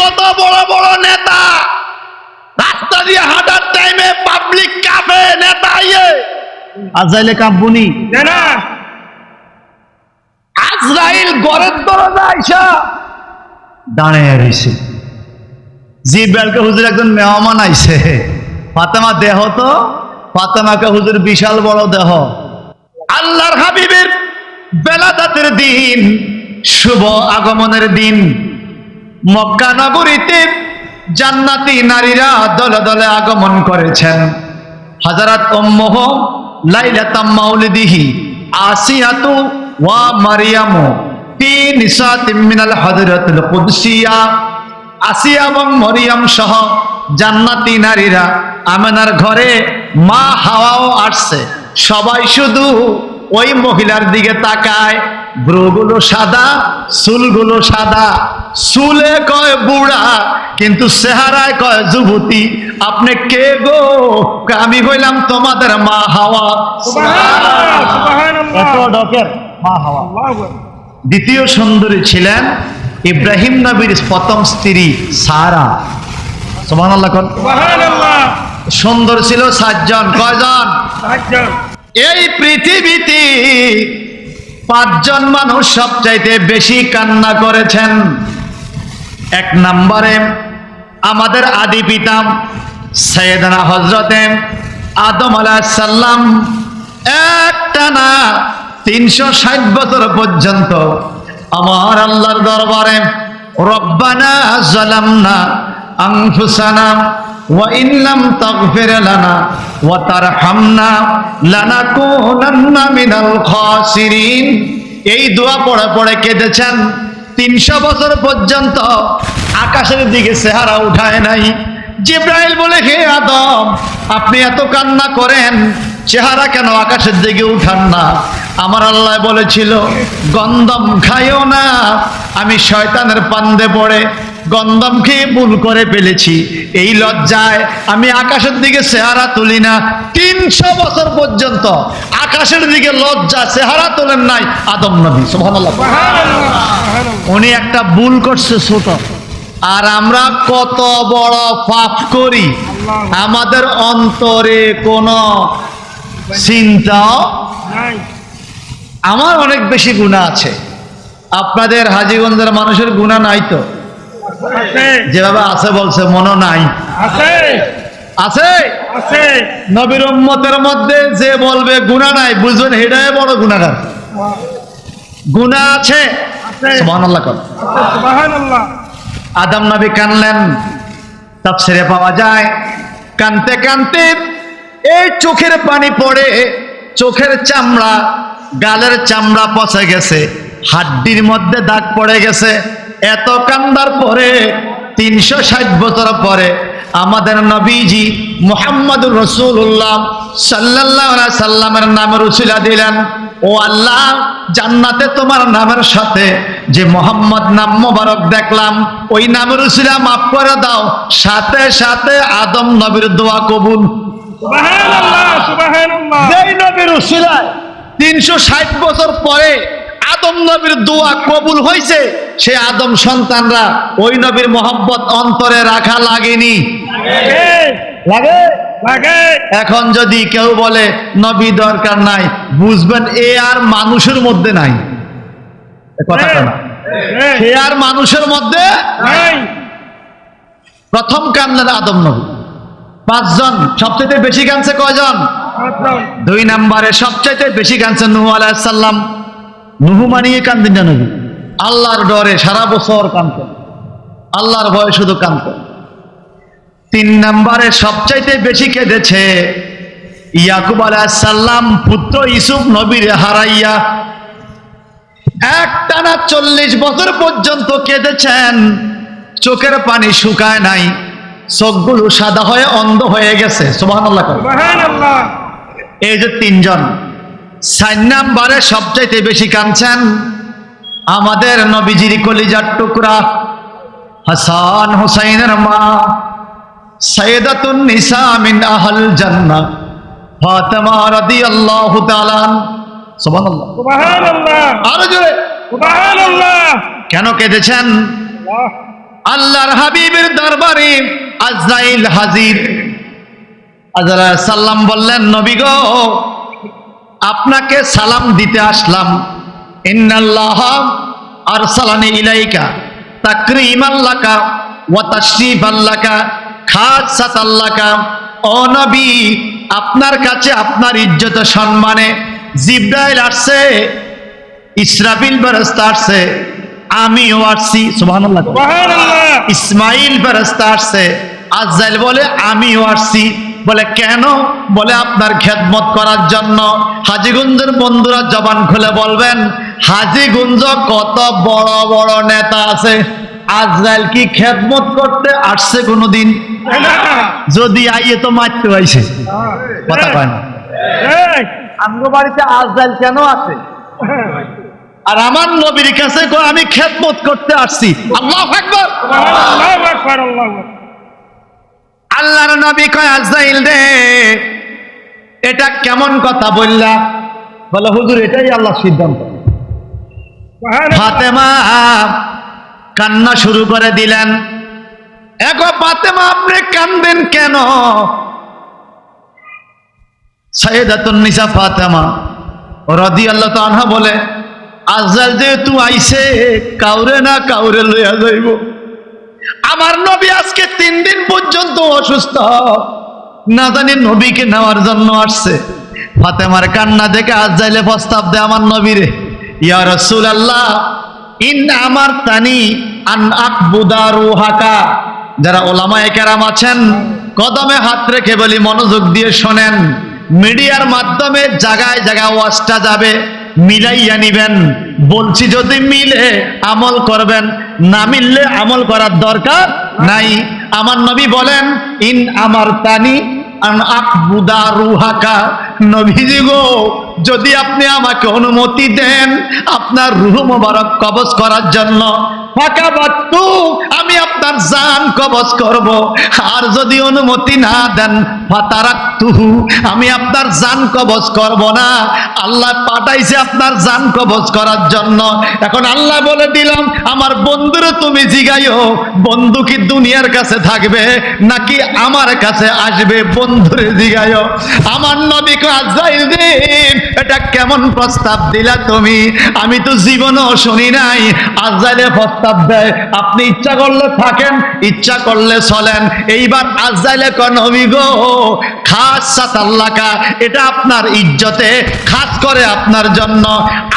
কত বড় বড় নেতা? রাস্তা দিয়ে হাঁটার টাইমে পাবলিক কাফে নেতা ইয়ে। আজাইলে কাব্বুনি না আজরাইল গড়ের দরজা আইসা। দাঁড়িয়ে রয়েছে জিব্রাইলকে হুজুর একজন মেহমান আইছে ফাতেমা দেহ তো? ফাতেমাকে হুজুর বিশাল বড় দেহ। আল্লাহর হাবিবের বেলাদাতের দিন শুভ আগমনের দিন। মক্কা নগরীতে জান্নাতি নারীরা দলে দলে আগমন করেছেন। হাজারাত উম্মুহ লাইলাতাম মাউলিদিহি আসিয়াতু ওয়া মারিয়ামু ফি নিসাতিম মিনাল হযরতুল কুদসিয়া। আসিয়া এবং মরিয়াম সহ জান্নাতি নারীরা আমেনার ঘরে মা হাওয়াও আসছে। সবাই শুধু ওই মহিলার দিকে তাকায় ব্রুগুলো সাদা চুলগুলো সাদা। চুলে কয় বুড়া কিন্তু চেহারায় কয় যুবতী। আপনি কে গো? আমি হইলাম তোমাদের মা হাওয়া। মা হাওয়া। দ্বিতীয় সুন্দরী ছিলেন ইব্রাহিম নবীর প্রথম স্ত্রী সারা। সোমান আল্লাহ সুন্দর ছিল সাতজন। কয়জন? এই পৃথিবীতে পাঁচজন মানুষ সবচাইতে বেশি কান্না করেছেন। এক নম্বরে আমাদের আদি পিতাম সৈয়দনা হজরতে আদম আলাহিসাল্লাম একটা না তিনশো ষাট বছর পর্যন্ত আমার আল্লাহর দরবারে রব্বানা জালামনা আনফুসানা ইল্লাম তাগফির লানা ওয়া তারহামনা লানাকুনান্না মিনাল খাসিরিন এই দোয়া পড়ে পড়ে কেঁদেছেন। তিনশো বছর পর্যন্ত আকাশের দিকে চেহারা উঠায় নাই। জিব্রাইল বলে, হে আদম, আপনি এত কান্না করেন, চেহারা কেন আকাশের দিকে উঠান না? আমার আল্লাহ বলেছিল, গন্ধম খাইও না, আমি শয়তানের পান্দে পড়ে গন্ধম খেয়ে ভুল করে ফেলেছি। এই লজ্জায় আমি আকাশের দিকে চেহারা তুলি না। তিনশো বছর পর্যন্ত আকাশের দিকে লজ্জা চেহারা তোলেন নাই আদম নবী উনি একটা ভুল করছে ছোট। আর আমরা কত বড় পাপ করি। আমাদের অন্তরে কোনো চিন্তা আমার অনেক বেশি গুণা আছে। আপনাদের হাজিগঞ্জের মানুষের গুণা নাই তো? যেভাবে আছে বলছে মনে নাই। আছে। আছে? নবীর উম্মতের মধ্যে যে বলবে গুণা নাই বুঝবেন হেডায় বড় গুণাগার। গুণা আছে। সুবহানাল্লাহ কর। আদম নবী কানলেন তাফসিরে পাওয়া যায়। কানতে কানতে এই চোখের পানি পড়ে চোখের চামড়া গালের চামড়া পচে গেছে হাড্ডির মধ্যে দাগ পড়ে গেছে। এত কান্দার পরে তিনশো ষাট বছর পরে আমাদের নবীজি মোহাম্মদুর রসুল্লাহ সাল্লাহ সাল্লামের নামের উচিলা দিলেন ও আল্লাহ জান্নাতে তোমার নামের সাথে যে মোহাম্মদ নাম মোবারক দেখলাম ওই নামের উচিলা মাফ করে দাও সাথে সাথে আদম নবীর দোয়া কবুল। তিনশো ষাট বছর পরে আদম নবীর দোয়া কবুল হয়েছে সে আদম সন্তানরা ওই নবীর মোহাম্মত অন্তরে রাখা লাগেনি। লাগে? এখন যদি কেউ বলে নবী দরকার নাই বুঝবেন এ আর মানুষের মধ্যে নাই। এ কথাটা না সে আর মানুষের মধ্যে প্রথম কান্নার আদম নবী। পাঁচজন সবচেয়ে বেশি কানছে কয়জন? দুই নম্বরে সবচাইতে বেশি কানছে নুহু আলাইসাল্লাম নুহু মানিয়ে কান্দিন না নবী আল্লাহর ডরে সারা বছর কানতেন আল্লাহর ভয়ে শুধু কানতেন তিন নম্বরে সবচাইতে বেশি কেঁদেছে ইয়াকুব আলাইসাল্লাম পুত্র ইসুফ নবীর হারাইয়া। এক টানা চল্লিশ বছর পর্যন্ত কেঁদেছেন। চোখের পানি শুকায় নাই। চোখগুলো সাদা হয়ে অন্ধ হয়ে গেছে। সোহান এই যে তিনজন। চার নাম্বারে সবচাইতে বেশি কাঁদছেন আমাদের নবীজির কলিজার টুকরা হাসান হুসাইনের মা সৈয়দাতুন নিসা মিন আহল জান্নাহ ফাতেমা রাদিয়াল্লাহু তাআলা সুবহানাল্লাহ। আরও জোরে। কেন কেঁদেছেন? আল্লাহর হাবিবের দরবারে আজরাইল হাজির। আজরা সাল্লাম বললেন নবী গো আপনাকে সালাম দিতে আসলাম। ইন্নাল্লাহ আরসালানি ইলাইকা তাকরিমান লাকা ওয়া তাশরিফান লাকা খাসাতান লাকা। ও নবী আপনার কাছে আপনার ইজ্জত সম্মানে জিব্রাইল আসছে ইসরাফিল ফেরেশতা আসছে আমিও আসছি সুবহানাল্লাহ। ইসমাইল ফেরেশতা আসছে আজাইল বলে আমিও আসছি। বলে কেন? বলে আপনার খেদমত করার জন্য। হাজিগঞ্জের বন্ধুরা জবান খুলে বলবেন হাজিগঞ্জ কত বড় বড় নেতা আছে। আজরাইল কি খেদমত করতে আসছে কোনোদিন? যদি আইয়ে তো মারতে আইছে কথা কয় না। আমগো বাড়িতে আজরাইল কেন আছে? আর আমার নবীর কাছে আমি খেদমত করতে আসছি। আল্লাহ আকবার। আল্লাহর নবী কয় আজরাইল রে এটা কেমন কথা বললা? বলে হুজুর এটাই আল্লাহ সিদ্ধান্ত। ফাতেমা কান্না শুরু করে দিলেন। এগো ফাতেমা আপনি কান্দেন কেন? সৈয়দাতুন নিসা ফাতেমা রদি আল্লাহ আনহা বলে আজরাইল যেহেতু আইছে কাউরে না কাউরে লইয়া যাইব। আমার নবী আজকে তিন দিন পর্যন্ত অসুস্থ। না জানি নবীকে নেওয়ার জন্য আসছে। ফাতেমার কান্না দেখে আজ যাইলে প্রস্তাব দেয় আমার নবীরে। ইয়া রসুল আল্লাহ আমার তানি যারা ওলামায়ে কেরাম আছেন, কদমে হাত রেখে বলি, মনোযোগ দিয়ে শোনেন। মিডিয়ার মাধ্যমে জায়গায় জায়গায় ওয়াজটা যাবে। মিলাইয়া নিবেন। বলছি, যদি মিলে আমল করবেন, না মিললে আমল করার দরকার নাই। আমার নবী বলেন, ইন আমার তানি যদি আপনি আমাকে অনুমতি দেন, আপনার রুহ মোবারক কবজ করার জন্য, ফাঁকা বাত্তু আমি আপনার জান কবজ করব। আর যদি অনুমতি না দেন, ফাতারাক্তুহু, আমি আপনার জান কবজ করব না। আল্লাহ পাঠাইছে আপনার জান কবজ করার জন্য। এখন আল্লাহ বলে দিলাম, আমার বন্ধুরে তুমি জিগাইও, বন্ধু কি দুনিয়ার কাছে থাকবে, নাকি আমার কাছে আসবে, বন্ধুরে জিগাইও। আমার নবীকে আজরাইল দিন, এটা কেমন প্রস্তাব দিলা তুমি? আমি তো জীবনও শুনি নাই। আজাইলে প্রস্তাব দেয় আপনি ইচ্ছা করলে থাকেন, ইচ্ছা করলে চলেন। এইবার আজরাইলে কন নবী গো, খাস সাতাল্লাকা এটা আপনার ইজ্জতে, খাস করে আপনার জন্য।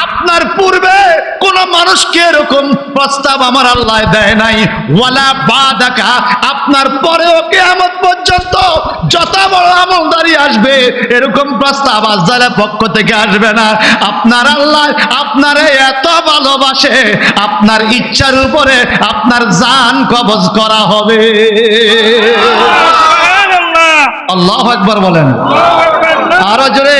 আপনার পূর্বে কোন মানুষকে এরকম প্রস্তাব আমার আল্লাহ দেয় নাই। ওয়ালা বাদাকা, আপনার পরেও কেয়ামত পর্যন্ত যত বড় আমলদারি আসবে, এরকম প্রস্তাব আজদারের পক্ষ থেকে আসবে না। আপনার আল্লাহ আপনারে এত ভালোবাসে, আপনার ইচ্ছার উপরে আপনার জান কবজ করা হবে। আল্লাহ একবার বলেন। আরও জোরে।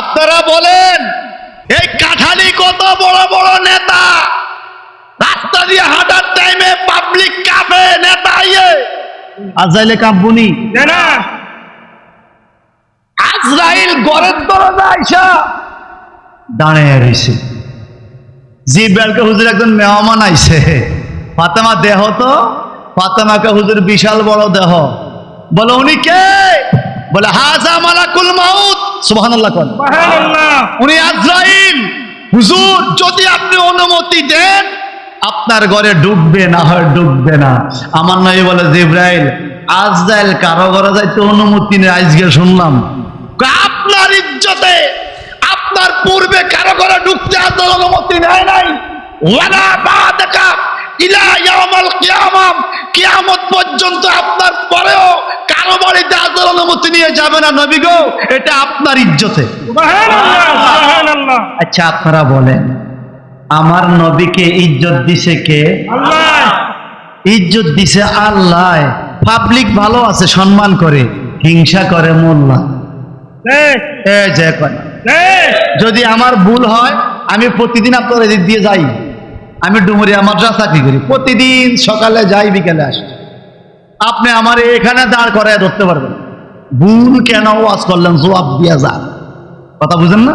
আপনারা বলেন, এই কাঠালি কত বড় আজাইলে আজরাইল গড়ের দরজা আইসা দাঁড়িয়ে রয়েছে জিব্রাইলকে হুজুর একজন মেহমান আইছে। ফাতেমা দেহ তো? ফাতেমাকে হুজুর বিশাল বড় দেহ। বলে উনি কে? বলে হাজা মালাকুল মাউত। সুবহানাল্লাহ। উনি আজরাইল। হুজুর যদি আপনি অনুমতি দেন আপনার ঘরে ডুববে না হয় ডুববে না। আমার নয় বলে জিব্রাইল আজরাইল কারও ঘরে যাইতে অনুমতি নেই আজকে শুনলাম। আপনার ইজ্জতে আপনার পূর্বে কারও ঘরে ঢুকতে আপনার অনুমতি নেয় নাই। ওয়ালা ইলা কিয়ামাম কিয়ামত পর্যন্ত আপনার পরেও কারও বাড়িতে অনুমতি নিয়ে যাবে না নবী গো এটা আপনার ইজ্জতে। আচ্ছা আপনারা বলেন। আমার নবীকে ইজ্জত দিছে কে? ইজ্জত দিছে আল্লাহ। পাবলিক ভালো আছে সম্মান করে। হিংসা করে মোল্লা। যদি আমার ভুল হয় আমি প্রতিদিন আপনার এদিক দিয়ে যাই। আমি ডুমুরিয়া মাদ্রাসা চাকরি করি? প্রতিদিন সকালে যাই বিকেলে আসি। আপনি আমার এখানে দাঁড় করায় ধরতে পারবেন। ভুল কেন ওয়াজ করলেন? জবাব দিয়া যান। কথা বুঝেন না?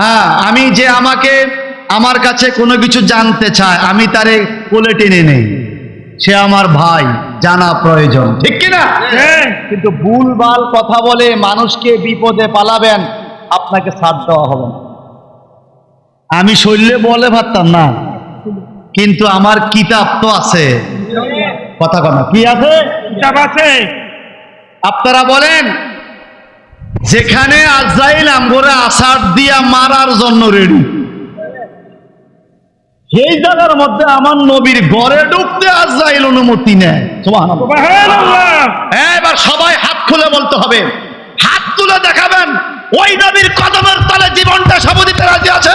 হ্যাঁ আমি যে আমাকে আমার কাছে কোনো কিছু জানতে চায় আমি তারে কোলে টেনে নেই। সে আমার ভাই জানা প্রয়োজন। ঠিক কিনা? কিন্তু ভুলভাল কথা বলে মানুষকে বিপদে পালাবেন আপনাকে ছাড় দেওয়া হবে না। আমি শৈলে বলে পারতাম না কিন্তু আমার কিতাব তো আছে। কথা কথা কি আছে? কিতাব আছে। আপনারা বলেন যেখানে আজরাইল আমগরে আসার দিয়া মারার জন্য রেডি সেই জায়গার মধ্যে আমার নবীর ঘরে ঢুকতে আজরাইল অনুমতি নেয় সুবহানাল্লাহ। হ্যাঁ, এবার সবাই হাত খুলে বলতে হবে। হাত তুলে দেখাবেন ওই নবীর কদমের তলে জীবনটা সব দিতে রাজি আছে?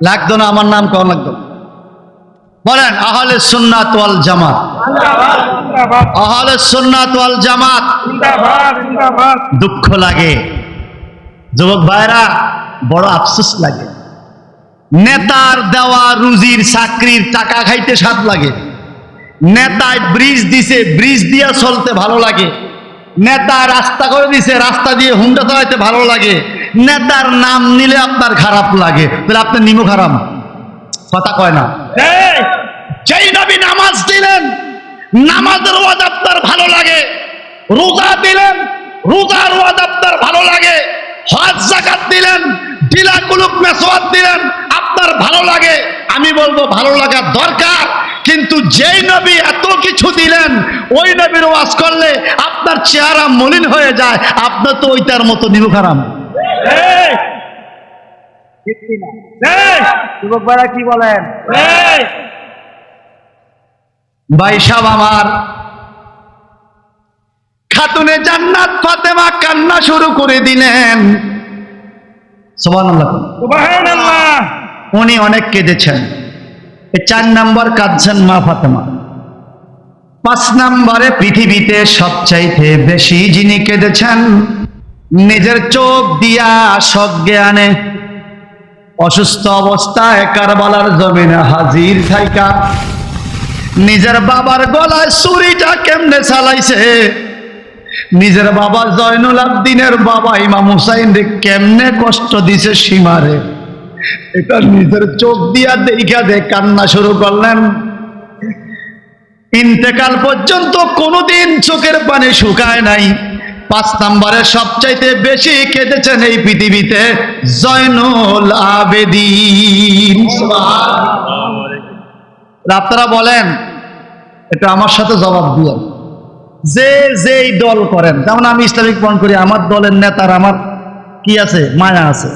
লাগতো না আমার নাম কেমন লাগতো। বলেন আহলে সুন্নাত ওয়াল জামাত। আহলে সুন্নাত ওয়াল জামাত। দুঃখ লাগে। যুবক ভাইরা বড় আফসোস লাগে। নেতার দেওয়া রুজির চাকরির টাকা খাইতে স্বাদ লাগে। নেতায় ব্রিজ দিছে ব্রিজ দিয়া চলতে ভালো লাগে। নেতা রাস্তা করে দিছে রাস্তা দিয়ে হুন্ডা চালাইতে ভালো লাগে। নেতার নাম নিলে আপনার খারাপ লাগে। তাহলে আপনার নিমো খারাপ। কথা কয় না। যেই নবী নামাজ দিলেন নামাজের ওয়াজ আপনার ভালো লাগে রোজা দিলেন রোজার ওয়াজ আপনার ভালো লাগে হজ জাকাত দিলেন ডিলা কুলুক মেসওয়াত দিলেন আপনার ভালো লাগে। আমি বলব ভালো লাগার দরকার কিন্তু যেই নবী এত কিছু দিলেন ওই নবীর ওয়াজ করলে আপনার চেহারা মলিন হয়ে যায়। আপনার তো ওইটার মতো নিমুখারাম যুবক ভাইরা কি বলেন? ভাই সাহেব আমার। খাতুনে জান্নাত ফাতেমা কান্না শুরু করে দিলেন। উনি অনেক কেঁদেছেন। চার নাম্বার কাঁদছেন মা ফাতেমা। পাঁচ নাম্বারে পৃথিবীতে সবচাইতে বেশি যিনি কেঁদেছেন নিজের চোখ দিয়া সজ্ঞানে অসুস্থ অবস্থায় কারবালার জমিনে হাজির থাইকা। নিজের বাবার গলায় ছুরিটা কেমনে চালাইছে? নিজের বাবা জয়নুল আবদিনের বাবা ইমাম হুসাইন কেমনে কষ্ট দিছে সীমারে? এটা নিজের চোখ দিয়া দেখা দে, কান্না শুরু করলেন। ইন্তেকাল পর্যন্ত কোনোদিন চোখের পানি শুকায় নাই। পাঁচ নম্বরে সবচাইতে বেশি কেঁদেছেন এই পৃথিবীতে জয়নুল আবেদিন। আপনারা বলেন এটা আমার সাথে জবাব দিয়ে যে যেই দল করেন যেমন আমি ইসলামিক পণ করি আমার দলের নেতার আমার কি আছে? মায়া আছে।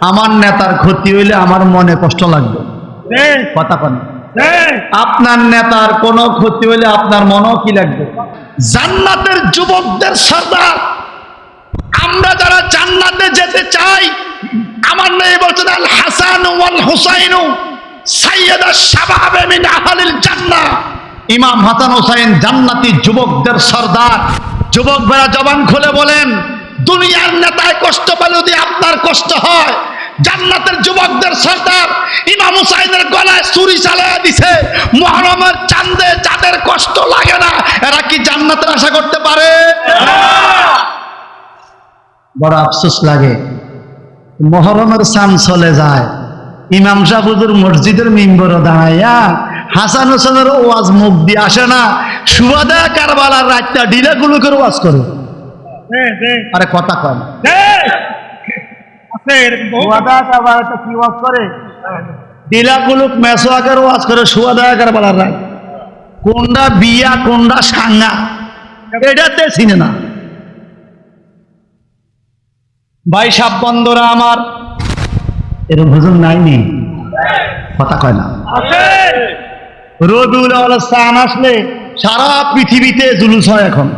আমার নেতার ক্ষতি হইলে আমার মনে কষ্ট লাগবে। কথা পান আপনার নেতার কোনো ক্ষতি হইলে আপনার মনও কি লাগবে? জান্নাতের যুবকদের সর্দার আমরা যারা জান্নাতে যেতে চাই আমার নেই বলছেন আল হাসান ওয়াল হুসাইনু। সাইয়্যিদা শাবাবে মিন আহলিল জান্নাহ। ইমাম হাসান হোসাইন জান্নাতি যুবকদের সর্দার। যুবক বেড়া জবান খুলে বলেন দুনিয়ার নেতায় কষ্ট পেলে যদি আপনার কষ্ট হয় জান্নাতের যুবকদের সর্দার ইমাম হুসাইনের গলায় ছুরি চালিয়ে দিছে। মহরমের চান্দে যাদের কষ্ট লাগে না এরা কি জান্নাতের আশা করতে পারে? বড় আফসোস লাগে। মহরমের চান চলে যায়। ইমাম সাহুদুর মসজিদের মিম্বর দাঁড়াইয়া হাসান হোসেনের ওয়াজ মুখ দিয়ে আসে না সুবাদা কারবালার রাতটা ডিলা গুলোকের ওয়াজ করে। আরে কথা কম। সুবাদা কারবালাটা কি ওয়াজ করে? ডিলা গুলুক মেসোয়াকের ওয়াজ করে সুবাদা কারবালার রাত। কোনটা বিয়া কোনটা সাঙ্গা এটাতে চিনে না। ভাই সাপ বন্ধরা আমার এরকম হুজুর নাই নি কথা কয় না। রবিউল আওয়ালের স্থান আসলে সারা পৃথিবীতে জুলুস হয় এখন।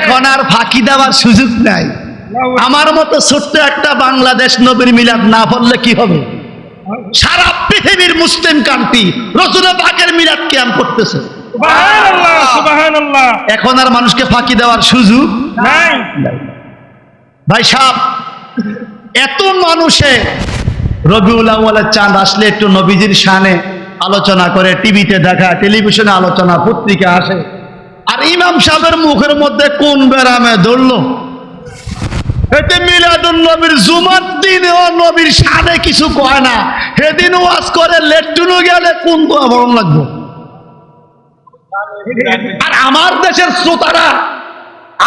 এখন আর ফাঁকি দেওয়ার সুযোগ নাই। আমার মতো ছোট্ট একটা বাংলাদেশ নবীর মিলাদ না পড়লে কি হবে? সারা পৃথিবীর মুসলিম কান্ট্রি রসুল পাকের মিরাত ক্যাম্প করতেছে। এখন আর মানুষকে ফাঁকি দেওয়ার সুযোগ নাই। ভাই সাহ এত মানুষে রবিউল আউ্বালের চাঁদ আসলে একটু নবীজির শানে আলোচনা করে টিভিতে দেখা, টেলিভিশনে আলোচনা, পত্রিকা আসে। আর ইমাম সাহেবের মুখের মধ্যে কোন বেরামে ধরলো? এতে মিলাদুল নবীর জুমার দিনে ও নবীর শানে কিছু কয় না। সেদিন ওয়াজ করে লেট্টুনু গেলে কোন দোয়া ভরণ লাগবে? আর আমার দেশের শ্রোতারা,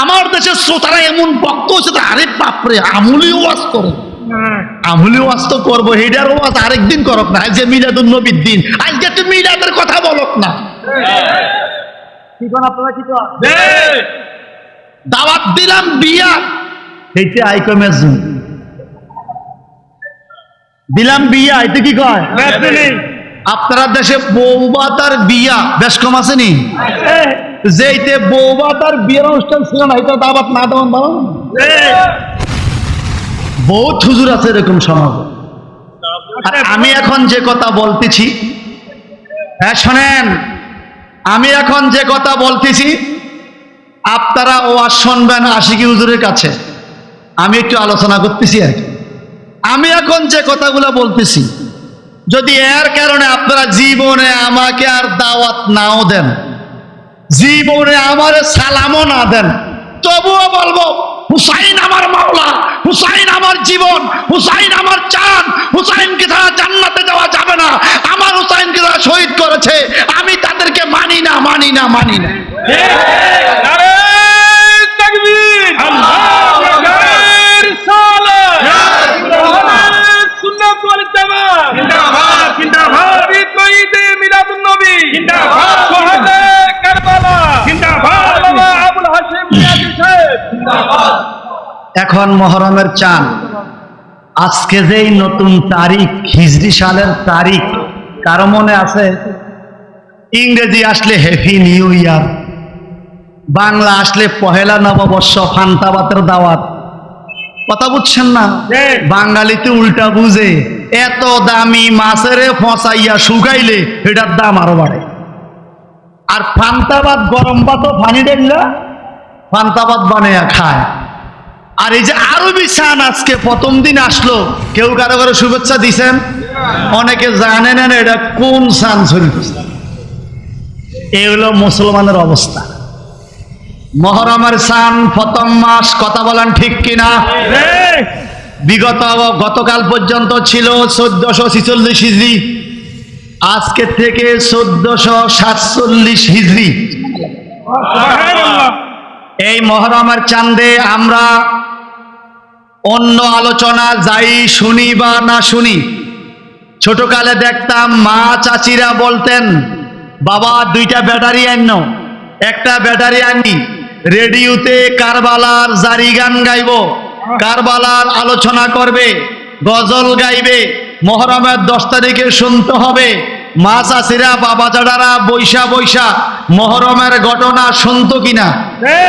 আমার দেশের শ্রোতারা এমন বক্ত হচ্ছে আরে বাপরে আমুলি ওয়াজ করে। আমুলি ওয়াজ তো করব হেডার ওয়াজ আরেকদিন করক না। আজকে মিলাদুল নবীর দিন। আজকে একটু মিলাদের কথা বলক না। দাওয়াত দিলাম বিয়া এইটা দিলাম বিয়া এটা কি কয়? আপনারা দেশে বৌবাতার বিয়া। বেশ কম আছে আসেনি যেইতে বৌবাতার বিয়ের অনুষ্ঠান ছিল না এটা দাবাত না দেওয়ান দাও বহুত হুজুর আছে এরকম সমাজ আর আমি এখন যে কথা বলতেছি হ্যাঁ শোনেন, আমি এখন যে কথা বলতেছি, আপনারা ওয়াজ শুনবেন আশিকি হুজুরের কাছে। আমি একটু আলোচনা করতেছি আর আমি এখন যে কথাগুলো বলতেছি, যদি এর কারণে আপনারা জীবনে আমাকে আর দাওয়াত নাও দেন, জীবনে আমার সালামও না দেন, তবুও বলব হুসাইন আমার মাওলা, হুসাইন আমার জীবন, হুসাইন আমার চাঁদ হুসাইনকে তারা জান্নাতে যাওয়া যাবে না। আমার হুসাইনকে তারা শহীদ করেছে, আমি তাদেরকে মানি না মানি না মানি না নারে তাকবীর আল্লাহু আকবার সালাত নারে সুন্নাত ওয়াল জামাত জিন্দাবাদ জিন্দাবাদ শহীদ শহীদে মিলাদুন নবী জিন্দাবাদ শহীদে কারবালা জিন্দাবাদ আল্লামা আবুল হাশিম মিয়াজি সাহেব জিন্দাবাদ এখন মহরমের চান আজকে যেই নতুন তারিখ হিজরি সালের তারিখ কারও মনে আছে? ইংরেজি আসলে হ্যাপি নিউ ইয়ার বাংলা আসলে পহেলা নববর্ষ ফান্তাবাতের দাওয়াত। কথা বুঝছেন না? বাঙালিতে উল্টা বুঝে এত দামি মাছেরে ফসাইয়া শুকাইলে এটার দাম আরও বাড়ে। আর ফান্তাবাদ গরম ভাত পানি দেখলে? ফান্তাবাদ বানাইয়া খায়। আর এই যে আরবি চান আজকে প্রথম দিন আসলো, কেউ কারও কারও শুভেচ্ছা দিছেন? অনেকে জানে না এটা কোন সান চলতেছে এই হলো মুসলমানের অবস্থা। মহরমের সান প্রথম মাস, কথা বলেন ঠিক কিনা? বিগত গতকাল পর্যন্ত ছিল চোদ্দশো ছিচল্লিশ হিজড়ি। আজকে থেকে চোদ্দশো সাতচল্লিশ হিজড়ি। এই মহরমের চান্দে আমরা অন্য আলোচনা যাই শুনি বা না শুনি। ছোটকালে দেখতাম মা চাচিরা বলতেন, বাবা, দুইটা ব্যাটারি আন্য একটা ব্যাটারি আনি রেডিওতে কারবালার জারি গান গাইব, কারবালার আলোচনা করবে, গজল গাইবে, মহরমের দশ তারিখে শুনতে হবে, মা চাচিরা, বাবা চাডারা বৈশা বৈশা মহরমের ঘটনা শুনতো কিনা?